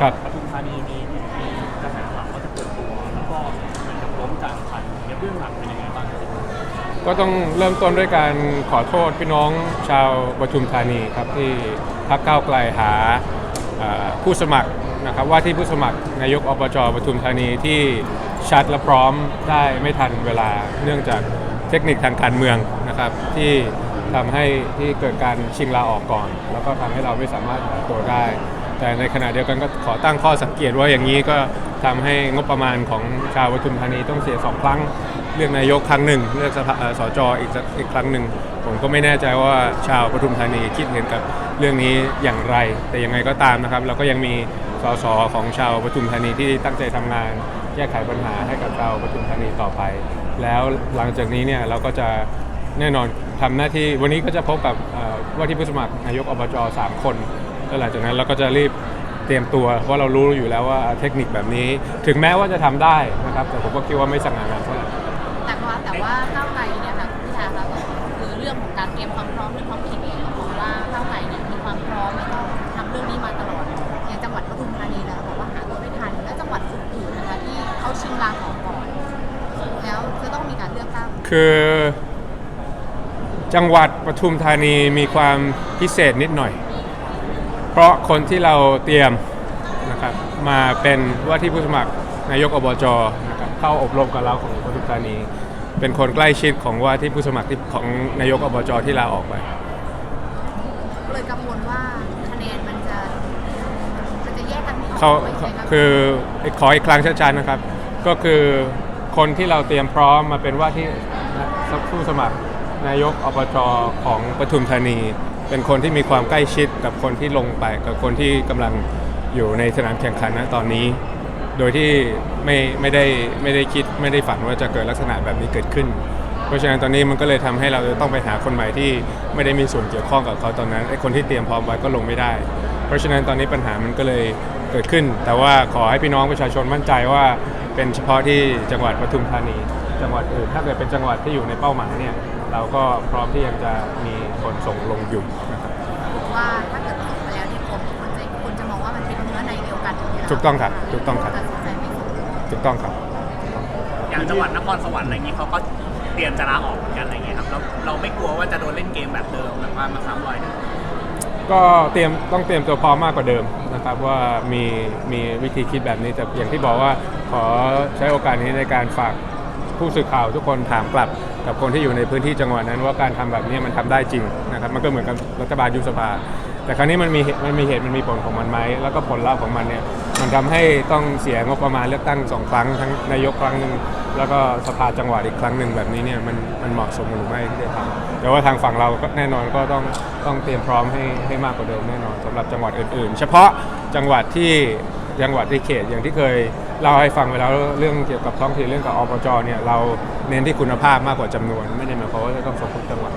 ครับ ปทุมธานีมีมีกระแสข่าวว่าจะเปิดตัว แล้วก็เหมือนกับล้มกลางคันเนี่ยเบื้องหลังเป็นยังไงบ้างครับก็ต้องเริ่มต้นด้วยการขอโทษพี่น้องชาวปทุมธานีครับที่พรรคก้าวไกลหาเอ่อผู้สมัครนะครับว่าที่ผู้สมัครนายกอบจปทุมธานีที่ชัดและพร้อมได้ไม่ทันเวลาเนื่องจากเทคนิคทางการเมืองนะครับที่ทำให้ที่เกิดการชิงลาออกก่อน แล้วก็ทำให้เราไม่สามารถหาตัวได้ แต่ในขณะเดียวกันก็ขอตั้งข้อสังเกตว่าอย่างนี้ก็ทำให้งบประมาณของชาวปทุมธานีต้องเสียสองครั้งเลือกนายกครั้งหนึ่ง เลือกสภาเอ่อสจอีกอีกครั้งหนึ่ง ผมก็ไม่แน่ใจว่าชาวปทุมธานีคิดเห็นกับเรื่องนี้อย่างไร แต่ยังไงก็ตามนะครับ เราก็ยังมีสสของชาวปทุมธานีที่ตั้งใจทำงาน แก้ไขปัญหาให้กับชาวปทุมธานีต่อไป แล้วหลังจากนี้เนี่ยเราก็จะแน่นอนทำหน้าที่วันนี้ก็จะพบกับว่าที่ผู้สมัครนายกอบจสามคน แล้วหลังจากนั้นเราก็จะรีบเตรียมตัวเพราะเรารู้อยู่แล้วว่าเทคนิคแบบนี้ ถึงแม้ว่าจะทำได้นะครับ แต่ผมก็คิดว่าไม่สง่างามเท่าไหร่ แต่ว่าแต่ว่าก้าวไกลเนี่ยค่ะพี่ชาคะคือเรื่องของการเตรียมความพร้อมเรื่องท้องถิ่นเองเราบอกว่าก้าวไกลเนี่ยมีความพร้อมแล้วก็ทำเรื่องนี้มาตลอดอย่างจังหวัดปทุมธานีแล้วบอกว่าหาตัวไม่ทันและจังหวัดอื่นๆนะคะที่เขาชิงลางออกก่อนแล้วจะต้องมีการเลือกตั้งคือจังหวัดปทุมธานีมีความพิเศษนิดหน่อย เพราะคนที่เราเตรียมนะครับมาเป็นว่าที่ผู้สมัครนายกอบจนะครับเข้าอบรมกับเราของปทุมธานี เป็นคนใกล้ชิดของว่าที่ผู้สมัครที่ของนายกอบจที่ลาออกไปเลยกังวลว่าคะแนนมันจะมันจะแยกกันไม่ออกเขาไม่ใช่รับคือขออีกครั้งชัดๆนะครับ ก็คือคนที่เราเตรียมพร้อมมาเป็นว่าที่ผู้สมัครนายกอบจของปทุมธานี เป็นคนที่มีความใกล้ชิดกับคนที่ลงไปกับคนที่กำลังอยู่ในสนามแข่งขันนะตอนนี้ โดยที่ไม่ไม่ได้ไม่ได้คิดไม่ได้ฝันว่าจะเกิดลักษณะแบบนี้เกิดขึ้น เพราะฉะนั้นตอนนี้มันก็เลยทำให้เราจะต้องไปหาคนใหม่ที่ไม่ได้มีส่วนเกี่ยวข้องกับเขาตอนนั้นไอ้คนที่เตรียมพร้อมไว้ก็ลงไม่ได้ เพราะฉะนั้นตอนนี้ปัญหามันก็เลยเกิดขึ้น แต่ว่าขอให้พี่น้องประชาชนมั่นใจว่าเป็นเฉพาะที่จังหวัดปทุมธานี จังหวัดอื่นถ้าเกิดเป็นจังหวัดที่อยู่ในเป้าหมายเนี่ย เราก็พร้อมที่ยังจะมีคนส่งลงอยู่นะครับว่าถ้าเกิดส่งไปแล้วเนี่ยคนคนจะคนจะมองว่ามันเป็นเนื้อในเดียวกันย่างนี้เหถูกต้องครับถูกต้องครับตัดสินใจไม่ส่งถูกต้องครับ อย่างจังหวัดนครสวรรค์อะไรอย่างนี้เขาก็เตรียมจะลาออกเหมือนกันอะไรอย่างเงี้ยครับแล้วเราไม่กลัวว่าจะโดนเล่นเกมแบบเดิมแบบว่ามาซ้ำรอยเดิมก็เตรียมต้องเตรียมตัวพร้อมมากกว่าเดิมนะครับว่ามีมีวิธีคิดแบบนี้แต่อย่างที่บอกว่าขอใช้โอกาสนี้ในการฝากผู้สื่อข่าวทุกคนถามกลับ กับคนที่อยู่ในพื้นที่จังหวัดนั้นว่าการทำแบบนี้มันทำได้จริงนะครับมันก็เหมือนกับรัฐบาลยุบสภา แต่ครั้งนี้มันมีมันมีเหตุมันมีผลของมันไหมแล้วก็ผลลัพธ์ของมันเนี่ยมันทำให้ต้องเสียงบประมาณเลือกตั้งสองครั้งทั้งนายกครั้งหนึ่งแล้วก็สภาจังหวัดอีกครั้งหนึ่งแบบนี้เนี่ยมันมันเหมาะสมหรือไม่ที่จะทำแต่ว่าทางฝั่งเราก็แน่นอนก็ต้องต้องเตรียมพร้อมให้ให้มากกว่าเดิมแน่นอนสำหรับจังหวัดอื่น ๆ เฉพาะจังหวัดที่จังหวัดที่เขตอย่างที่เคย เล่าให้ฟังไปแล้วเรื่องเกี่ยวกับท้องถิ่นเรื่องกับอบจเนี่ยเราเน้นที่คุณภาพมากกว่าจำนวน ไม่ได้หมายความว่าจะต้องสมทุกจังหวัด